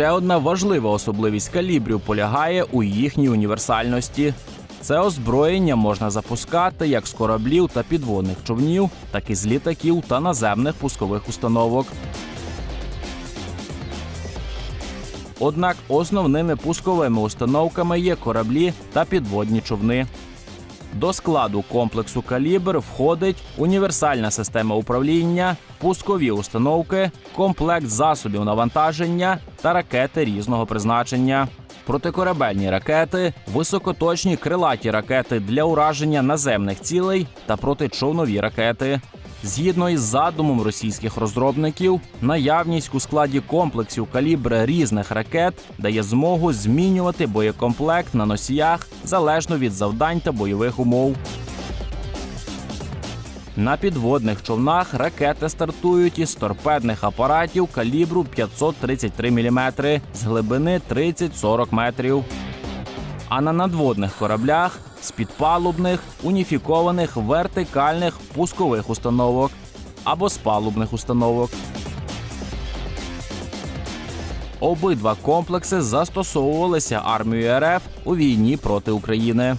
Ще одна важлива особливість калібрів полягає у їхній універсальності. Це озброєння можна запускати як з кораблів та підводних човнів, так і з літаків та наземних пускових установок. Однак основними пусковими установками є кораблі та підводні човни. До складу комплексу калібр входить універсальна система управління, пускові установки, комплект засобів навантаження та ракети різного призначення. Протикорабельні ракети, високоточні крилаті ракети для ураження наземних цілей та протичовнові ракети. Згідно із задумом російських розробників, наявність у складі комплексів калібри різних ракет дає змогу змінювати боєкомплект на носіях залежно від завдань та бойових умов. На підводних човнах ракети стартують із торпедних апаратів калібру 533 мм з глибини 30-40 метрів. А на надводних кораблях з підпалубних уніфікованих вертикальних пускових установок або з палубних установок. Обидва комплекси застосовувалися армією РФ у війні проти України.